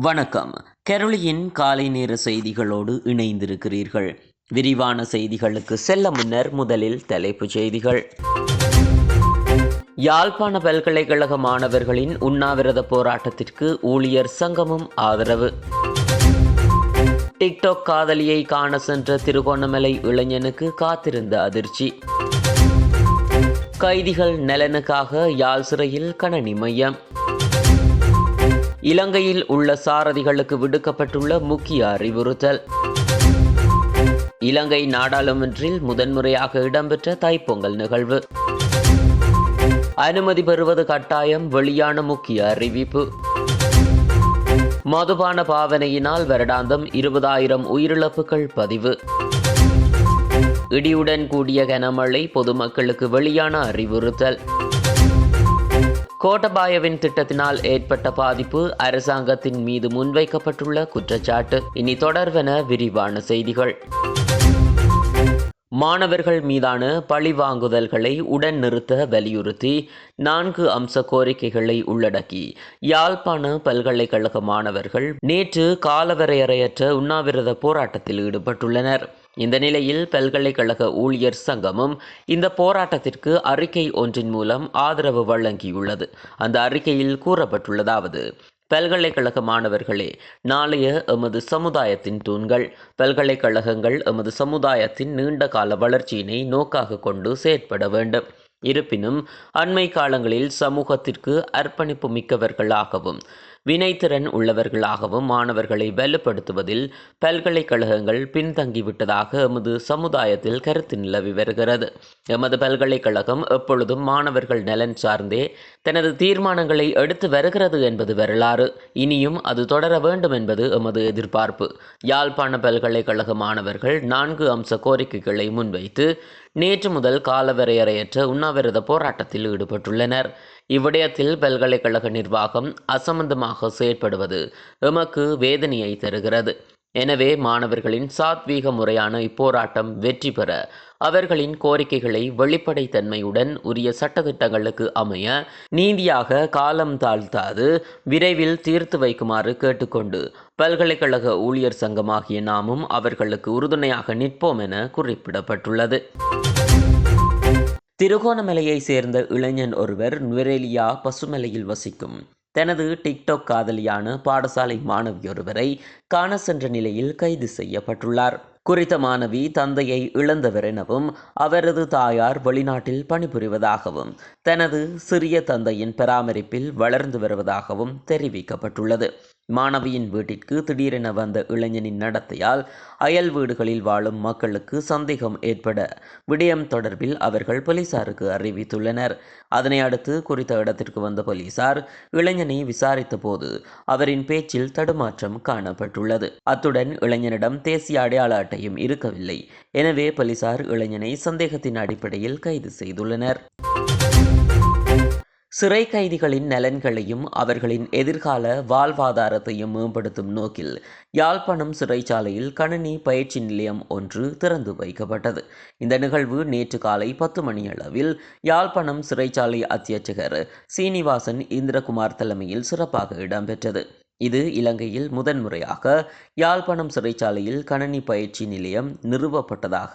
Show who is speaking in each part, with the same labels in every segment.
Speaker 1: வணக்கம். கெரளியின் காலை நேர செய்திகளோடு இணைந்திருக்கிறீர்கள். விரிவான செய்திகளுக்கு செல்ல முன்னர் முதலில் தலைப்புச் செய்திகள். யாழ்ப்பாண பல்கலைக்கழக மாணவர்களின் உண்ணாவிரத போராட்டத்திற்கு ஊழியர் சங்கமும் ஆதரவு. டிக்டாக் காதலியை காண சென்ற திருகோணமலை இளைஞனுக்கு காத்திருந்த அதிர்ச்சி. கைதிகள் நலனுக்காக யாழ் சிறையில் கணனி மையம். இலங்கையில் உள்ள சாரதிகளுக்கு விடுக்கப்பட்டுள்ள முக்கிய அறிவுறுத்தல். இலங்கை நாடாளுமன்றில் முதன்முறையாக இடம்பெற்ற தைப்பொங்கல் நிகழ்வு. அனுமதி பெறுவது கட்டாயம் வெளியான முக்கிய அறிவிப்பு. மதுபான பாவனையினால் வருடாந்தம் இருபதாயிரம் உயிரிழப்புகள் பதிவு. இடியுடன் கூடிய கனமழை பொதுமக்களுக்கு வெளியான அறிவுறுத்தல். கோட்டபாயவின் திட்டத்தினால் ஏற்பட்ட பாதிப்பு அரசாங்கத்தின் மீது முன்வைக்கப்பட்டுள்ள குற்றச்சாட்டு. இனி தொடர்வென விரிவான செய்திகள். மாணவர்கள் மீதான பழிவாங்குதல்களை உடன் நிறுத்த வலியுறுத்தி நான்கு அம்ச கோரிக்கைகளை உள்ளடக்கி யாழ்ப்பாண பல்கலைக்கழக மாணவர்கள் நேற்று காலவரையறையற்ற உண்ணாவிரத போராட்டத்தில் ஈடுபட்டுள்ளனர். இந்த நிலையில் பல்கலைக்கழக ஊழியர் சங்கமும் இந்த போராட்டத்திற்கு அறிக்கை ஒன்றின் மூலம் ஆதரவு வழங்கியுள்ளது. அந்த அறிக்கையில் கூறப்பட்டுள்ளதாவது பல்கலைக்கழக மாணவர்களே நாளைய எமது சமுதாயத்தின் தூண்கள் பல்கலைக்கழகங்கள் எமது சமுதாயத்தின் நீண்ட கால வளர்ச்சியினை நோக்காக கொண்டு செயற்பட வேண்டும். இருப்பினும் அண்மை காலங்களில் சமூகத்திற்கு அர்ப்பணிப்பு மிக்கவர்களாகவும் வினைத்திறன் உள்ளவர்களாகவும் மாணவர்களை வலுப்படுத்துவதில் பல்கலைக்கழகங்கள் பின்தங்கிவிட்டதாக எமது சமுதாயத்தில் கருத்து நிலவி வருகிறது. எமது பல்கலைக்கழகம் எப்பொழுதும் மாணவர்கள் நலன் சார்ந்தே தனது தீர்மானங்களை எடுத்து வருகிறது என்பது வரலாறு. இனியும் அது தொடர வேண்டும் என்பது எமது எதிர்பார்ப்பு. யாழ்ப்பாண பல்கலைக்கழக மாணவர்கள் நான்கு அம்ச கோரிக்கைகளை முன்வைத்து நேற்று முதல் காலவரையறையற்ற உண்ணாவிரத போராட்டத்தில் ஈடுபட்டுள்ளனர். இவ்விடயத்தில் பல்கலைக்கழக நிர்வாகம் அசம்பந்தமாக செயற்படுவது எமக்கு வேதனையை தருகிறது. எனவே மாணவர்களின் சாத்வீக முறையான இப்போராட்டம் வெற்றி பெற அவர்களின் கோரிக்கைகளை வெளிப்படைத்தன்மையுடன் உரிய சட்டத்திட்டங்களுக்கு அமைய நீதியாக காலம் தாழ்த்தாது விரைவில் தீர்த்து வைக்குமாறு கேட்டுக்கொண்டு பல்கலைக்கழக ஊழியர் சங்கமாகிய நாமும் அவர்களுக்கு உறுதுணையாக நிற்போம் என குறிப்பிடப்பட்டுள்ளது. திருகோணமலையை சேர்ந்த இளைஞன் ஒருவர் நுவரெலியா பசுமலையில் வசிக்கும். தனது டிக்டாக் காதலியான பாடசாலை மாணவியொருவரை காண சென்ற நிலையில் கைது செய்யப்பட்டுள்ளார். குறித்த மாணவி தந்தையை இழந்தவர் எனவும் அவரது தாயார் வெளிநாட்டில் பணிபுரிவதாகவும் தனது சிறிய தந்தையின் பராமரிப்பில் வளர்ந்து வருவதாகவும் தெரிவிக்கப்பட்டுள்ளது. மாணவியின் வீட்டிற்கு திடீரென வந்த இளைஞனின் நடத்தையால் அயல் வீடுகளில் வாழும் மக்களுக்கு சந்தேகம் ஏற்பட விடயம் தொடர்பில் அவர்கள் போலீசாருக்கு அறிவித்துள்ளனர். அதனை அடுத்து குறித்த இடத்திற்கு வந்த போலீசார் இளைஞனை விசாரித்த போது அவரின் பேச்சில் தடுமாற்றம் காணப்பட்டுள்ளது. அத்துடன் இளைஞனிடம் தேசிய அடையாள அட்டையும் இருக்கவில்லை. எனவே போலீசார் இளைஞனை சந்தேகத்தின் அடிப்படையில் கைது செய்துள்ளனர். சிறை கைதிகளின் நலன்களையும் அவர்களின் எதிர்கால வாழ்வாதாரத்தையும் மேம்படுத்தும் நோக்கில் யாழ்ப்பாணம் சிறைச்சாலையில் கணினி பயிற்சி நிலையம் ஒன்று திறந்து வைக்கப்பட்டது. இந்த நிகழ்வு நேற்று காலை பத்து மணியளவில் யாழ்ப்பாணம் சிறைச்சாலை அத்தியட்சகர் சீனிவாசன் இந்திரகுமார் தலைமையில் சிறப்பாக இடம்பெற்றது. இது இலங்கையில் முதன்முறையாக யாழ்ப்பாணம் சிறைச்சாலையில் கணனி பயிற்சி நிலையம் நிறுவப்பட்டதாக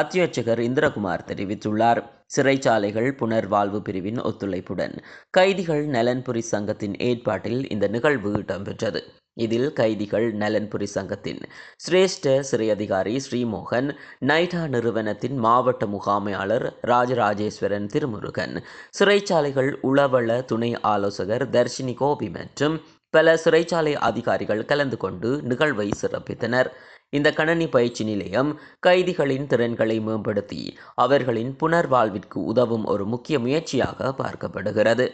Speaker 1: அத்தியட்சகர் இந்திரகுமார் தெரிவித்துள்ளார். சிறைச்சாலைகள் புனர்வாழ்வு பிரிவின் ஒத்துழைப்புடன் கைதிகள் நலன்புரி சங்கத்தின் ஏற்பாட்டில் இந்த நிகழ்வு இடம்பெற்றது. இதில் கைதிகள் நலன்புரி சங்கத்தின் சிரேஷ்ட சிறை அதிகாரி ஸ்ரீமோகன் நைடா நிறுவனத்தின் மாவட்ட முகாமையாளர் ராஜராஜேஸ்வரன் திருமுருகன் சிறைச்சாலைகள் உளவள துணை ஆலோசகர் தர்ஷினி கோபி மற்றும் பல சிறைச்சாலை அதிகாரிகள் கலந்து கொண்டு நிகழ்வை சிறப்பித்தனர். இந்த கணனி பயிற்சி நிலையம் கைதிகளின் திறன்களை மேம்படுத்தி அவர்களின் புனர்வாழ்விற்கு உதவும் ஒரு முக்கிய முயற்சியாக பார்க்கப்படுகிறது.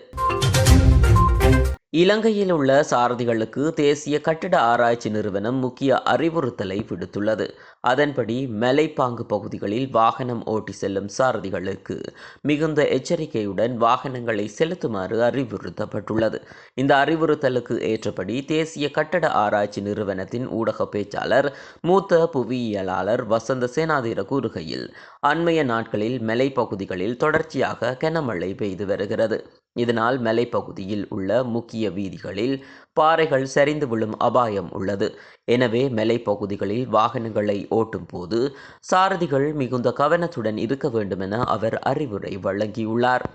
Speaker 1: இலங்கையில் உள்ள சாரதிகளுக்கு தேசிய கட்டிட ஆராய்ச்சி நிறுவனம் முக்கிய அறிவுறுத்தலை விடுத்துள்ளது. அதன்படி மலைப்பாங்கு பகுதிகளில் வாகனம் ஓட்டி செல்லும் சாரதிகளுக்கு மிகுந்த எச்சரிக்கையுடன் வாகனங்களை செலுத்துமாறு அறிவுறுத்தப்பட்டுள்ளது. இந்த அறிவுறுத்தலுக்கு ஏற்றபடி தேசிய கட்டட ஆராய்ச்சி நிறுவனத்தின் ஊடக பேச்சாளர் மூத்த புவியியலாளர் வசந்த சேனாதீர கூறுகையில் அண்மைய நாட்களில் மலைப்பகுதிகளில் தொடர்ச்சியாக கனமழை பெய்து வருகிறது. இதனால் மலைப்பகுதியில் உள்ள முக்கிய வீதிகளில் பாறைகள் சரிந்து விழும் அபாயம் உள்ளது. எனவே மலைப்பகுதிகளில் வாகனங்களை ஓட்டும் போது சாரதிகள் மிகுந்த கவனத்துடன் இருக்க வேண்டும் என அவர் அறிவுரை வழங்கியுள்ளார்.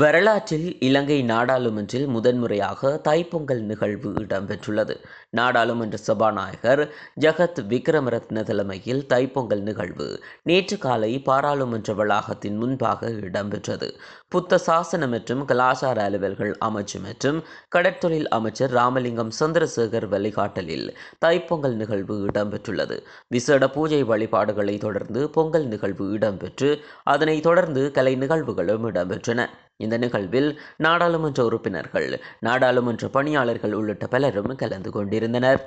Speaker 1: வரலாற்றில் இலங்கை நாடாளுமன்றில் முதன்முறையாக தைப்பொங்கல் நிகழ்வு இடம்பெற்றுள்ளது. நாடாளுமன்ற சபாநாயகர் ஜகத் விக்ரமரத்ன தலைமையில் தைப்பொங்கல் நிகழ்வு நேற்று காலை பாராளுமன்ற வளாகத்தின் முன்பாக இடம்பெற்றது. புத்த சாசன மற்றும் கலாச்சார அலுவல்கள் அமைச்சு மற்றும் கடற்தொழில் அமைச்சர் ராமலிங்கம் சந்திரசேகர் வழிகாட்டலில் தைப்பொங்கல் நிகழ்வு இடம்பெற்றுள்ளது. விசேட பூஜை வழிபாடுகளை தொடர்ந்து பொங்கல் நிகழ்வு இடம்பெற்று அதனைத் தொடர்ந்து கலை நிகழ்வுகளும் இடம்பெற்றன. இந்த நிகழ்வில் நாடாளுமன்ற உறுப்பினர்கள் நாடாளுமன்ற பணியாளர்கள் உள்ளிட்ட பலரும் கலந்து கொண்டிருந்தனர்.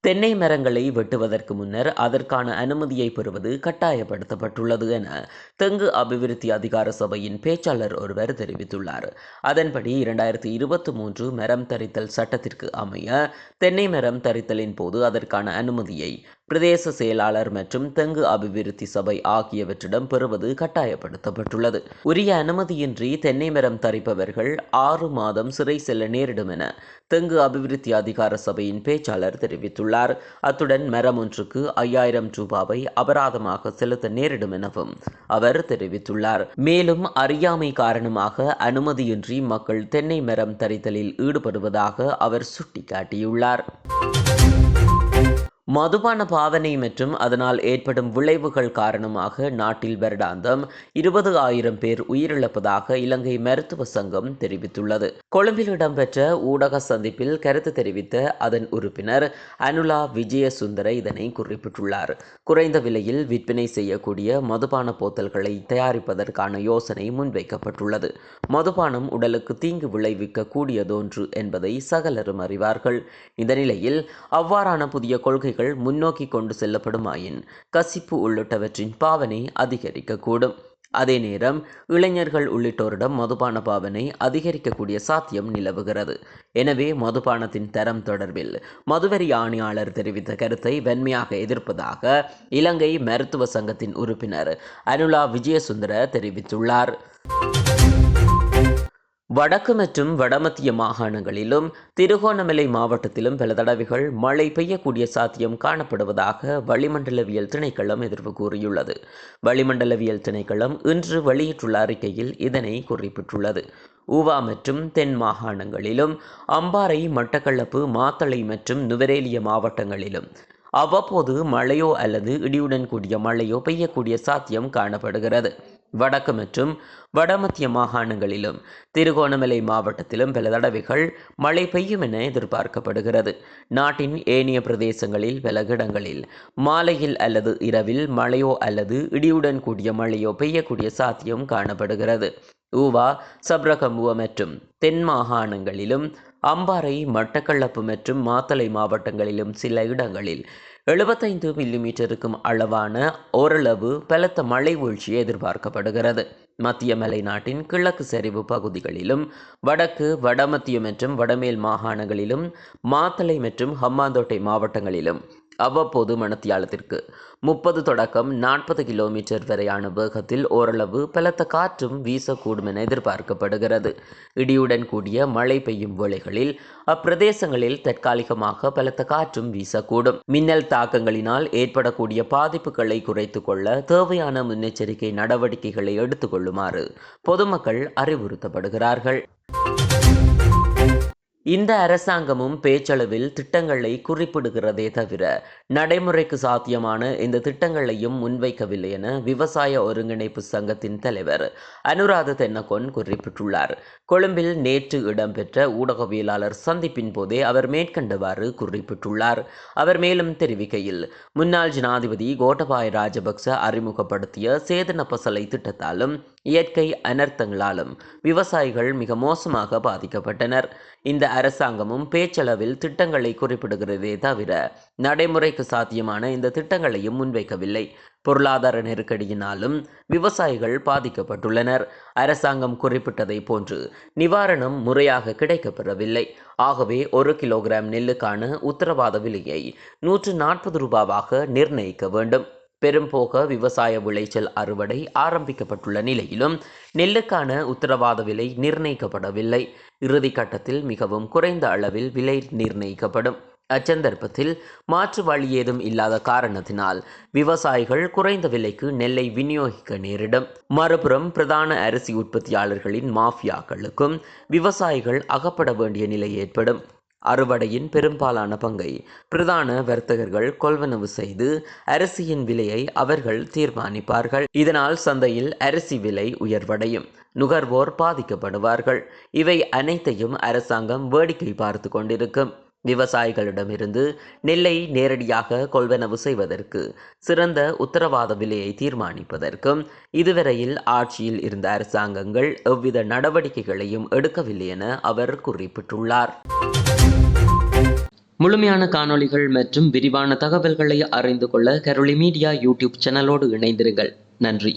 Speaker 1: தென்னை மரங்களை வெட்டுவதற்கு முன்னர் அதற்கான அனுமதியை பெறுவது கட்டாயப்படுத்தப்பட்டுள்ளது என தெங்கு அபிவிருத்தி அதிகார சபையின் பேச்சாளர் ஒருவர் தெரிவித்துள்ளார். அதன்படி இரண்டாயிரத்தி இருபத்தி மூன்று மரம் தரித்தல் சட்டத்திற்கு அமைய தென்னை மரம் தரித்தலின் போது அதற்கான அனுமதியை பிரதேச செயலாளர் மற்றும் தெங்கு அபிவிருத்தி சபை ஆகியவற்றிடம் பெறுவது கட்டாயப்படுத்தப்பட்டுள்ளது. உரிய அனுமதியின்றி தென்னை மரம் தரிப்பவர்கள் ஆறு மாதம் சிறை செல்ல நேரிடும் என தெங்கு அபிவிருத்தி அதிகார சபையின் பேச்சாளர் தெரிவித்துள்ளார். அத்துடன் மரம் ஒன்றுக்கு ஐயாயிரம் ரூபாவை அபராதமாக செலுத்த நேரிடும் எனவும் அவர் தெரிவித்துள்ளார். மேலும் அறியாமை காரணமாக அனுமதியின்றி மக்கள் தென்னை மரம் தரித்தலில் ஈடுபடுவதாக அவர் சுட்டிக்காட்டியுள்ளார். மதுபான பாவனை மற்றும் அதனால் ஏற்படும் விளைவுகள் காரணமாக நாட்டில் வருடாந்தம் இருபது ஆயிரம் பேர் உயிரிழப்பதாக இலங்கை மருத்துவ சங்கம் தெரிவித்துள்ளது. கொழும்பில் இடம்பெற்ற ஊடக சந்திப்பில் கருத்து தெரிவித்த அதன் உறுப்பினர் அனுலா விஜயசுந்தர இதனை குறிப்பிட்டுள்ளார். குறைந்த விலையில் விற்பனை செய்யக்கூடிய மதுபான போத்தல்களை தயாரிப்பதற்கான யோசனை முன்வைக்கப்பட்டுள்ளது. மதுபானம் உடலுக்கு தீங்கு விளைவிக்க கூடியதொன்று என்பதை சகலரும் அறிவார்கள். இந்த நிலையில் அவ்வாறான புதிய கொள்கை செயல்கள் முன்னோக்கி கொண்டு செல்லப்படுமாயின் கசிப்பு உள்ளிட்டவற்றின் பாவனை அதிகரிக்கக்கூடும். அதே நேரம் இளைஞர்கள் உள்ளிட்டோரிடம் மதுபான பாவனை அதிகரிக்கக்கூடிய சாத்தியம் நிலவுகிறது. எனவே மதுபானத்தின் தரம் தொடர்பில் மதுவரி ஆணையாளர் தெரிவித்த கருத்தை வெண்மையாக எதிர்ப்பதாக இலங்கை மருத்துவ சங்கத்தின் உறுப்பினர் அனுலா விஜயசுந்தர தெரிவித்துள்ளார். வடக்கு மற்றும் வடமத்திய மாகாணங்களிலும் திருகோணமலை மாவட்டத்திலும் பல தடவைகள் மழை பெய்யக்கூடிய சாத்தியம் காணப்படுவதாக வளிமண்டலவியல் திணைக்களம் எதிர்ப்பு கூறியுள்ளது. வளிமண்டலவியல் திணைக்களம் இன்று வெளியிட்டுள்ள அறிக்கையில் இதனை குறிப்பிட்டுள்ளது. ஊவா மற்றும் தென் மாகாணங்களிலும் அம்பாறை மட்டக்களப்பு மாத்தளை மற்றும் நுவரேலிய மாவட்டங்களிலும் அவ்வப்போது மழையோ அல்லது இடியுடன் கூடிய மழையோ பெய்யக்கூடிய சாத்தியம் காணப்படுகிறது. வடக்கு மற்றும் வடமத்திய மாகாணங்களிலும் திருகோணமலை மாவட்டத்திலும் பல தடவைகள் மழை பெய்யும் என எதிர்பார்க்கப்படுகிறது. நாட்டின் ஏனைய பிரதேசங்களில் பல இடங்களில் மாலையில் அல்லது இரவில் மழையோ அல்லது இடியுடன் கூடிய மழையோ பெய்யக்கூடிய சாத்தியம் காணப்படுகிறது. ஊவா சப்ரகமுவ மற்றும் தென் மாகாணங்களிலும் அம்பாறை மட்டக்களப்பு மற்றும் மாத்தளை மாவட்டங்களிலும் சில இடங்களில் எழுபத்தைந்து மில்லிமீட்டருக்கும் அளவான ஓரளவு பலத்த மழை வீழ்ச்சி எதிர்பார்க்கப்படுகிறது. மத்திய மலை நாட்டின் கிழக்கு சரிவு பகுதிகளிலும் வடக்கு வடமத்திய மற்றும் வடமேல் மாகாணங்களிலும் மாத்தளை மற்றும் ஹம்மாந்தோட்டை மாவட்டங்களிலும் அவ்வப்போது மணத்தியாலத்திற்கு. முப்பது தொடக்கம் நாற்பது கிலோமீட்டர் வரையான வேகத்தில் ஓரளவு பலத்த காற்றும் வீசக்கூடும் என எதிர்பார்க்கப்படுகிறது. இடியுடன் கூடிய மழை பெய்யும் வேளைகளில் அப்பிரதேசங்களில் தற்காலிகமாக பலத்த காற்றும் வீசக்கூடும். மின்னல் தாக்கங்களினால் ஏற்படக்கூடிய பாதிப்புகளை குறைத்து கொள்ள தேவையான முன்னெச்சரிக்கை நடவடிக்கைகளை எடுத்துக்கொள்ளுமாறு பொதுமக்கள் அறிவுறுத்தப்படுகிறார்கள். இந்த அரசாங்கமும் பேச்சளவில் திட்டங்களை குறிப்பிடுகிறதே தவிர நடைமுறைக்கு சாத்தியமான இந்த திட்டங்களையும் முன்வைக்கவில்லை என விவசாய ஒருங்கிணைப்பு சங்கத்தின் தலைவர் அனுராத தென்னகொன் குறிப்பிட்டுள்ளார். கொழும்பில் நேற்று இடம்பெற்ற ஊடகவியலாளர் சந்திப்பின் போதே அவர் மேற்கண்டவாறு குறிப்பிட்டுள்ளார். அவர் மேலும் தெரிவிக்கையில் முன்னாள் ஜனாதிபதி கோட்டபாய ராஜபக்ச அறிமுகப்படுத்திய சேதன பசலை திட்டத்தாலும் இயற்கை அனர்த்தங்களாலும் விவசாயிகள் மிக மோசமாக பாதிக்கப்பட்டனர். இந்த அரசாங்கமும் பேச்சளவில் திட்டங்களை குறிப்பிடுகிறதே தவிர நடைமுறைக்கு சாத்தியமான இந்த திட்டங்களையும் முன்வைக்கவில்லை. பொருளாதார நெருக்கடியினாலும் விவசாயிகள் பாதிக்கப்பட்டுள்ளனர். அரசாங்கம் குறிப்பிட்டதை போன்று நிவாரணம் முறையாக கிடைக்கப்பெறவில்லை. ஆகவே ஒரு கிலோகிராம் நெல்லுக்கான உத்தரவாத விலையை நூற்று நாற்பது ரூபாவாக நிர்ணயிக்க வேண்டும். பெரும்போக விவசாய விளைச்சல் அறுவடை ஆரம்பிக்கப்பட்டுள்ள நிலையிலும் நெல்லுக்கான உத்தரவாத விலை நிர்ணயிக்கப்படவில்லை. இறுதி கட்டத்தில் மிகவும் குறைந்த அளவில் விலை நிர்ணயிக்கப்படும். அச்சந்தர்ப்பத்தில் மாற்று வழி ஏதும் இல்லாத காரணத்தினால் விவசாயிகள் குறைந்த விலைக்கு நெல்லை விநியோகிக்க நேரிடும். மறுபுறம் பிரதான அரிசி உற்பத்தியாளர்களின் மாஃபியாக்களுக்கும் விவசாயிகள் அகப்பட வேண்டிய நிலை ஏற்படும். அறுவடையின் பெரும்பாலான பங்கை பிரதான வர்த்தகர்கள் கொள்வனவு செய்து அரிசியின் விலையை அவர்கள் தீர்மானிப்பார்கள். இதனால் சந்தையில் அரிசி விலை உயர்வடையும். நுகர்வோர் பாதிக்கப்படுவார்கள். இவை அனைத்தையும் அரசாங்கம் வேடிக்கை பார்த்து கொண்டிருக்கும். விவசாயிகளிடமிருந்து நெல்லை நேரடியாக கொள்வனவு செய்வதற்கு சிறந்த உத்தரவாத விலையை தீர்மானிப்பதற்கும் இதுவரையில் ஆட்சியில் இருந்த அரசாங்கங்கள் எவ்வித நடவடிக்கைகளையும் எடுக்கவில்லை என அவர் குறிப்பிட்டுள்ளார். முழுமையான காணொளிகள் மற்றும் விரிவான தகவல்களை அறிந்து கொள்ள கரோலி மீடியா யூடியூப் சேனலோடு இணைந்திருங்கள். நன்றி.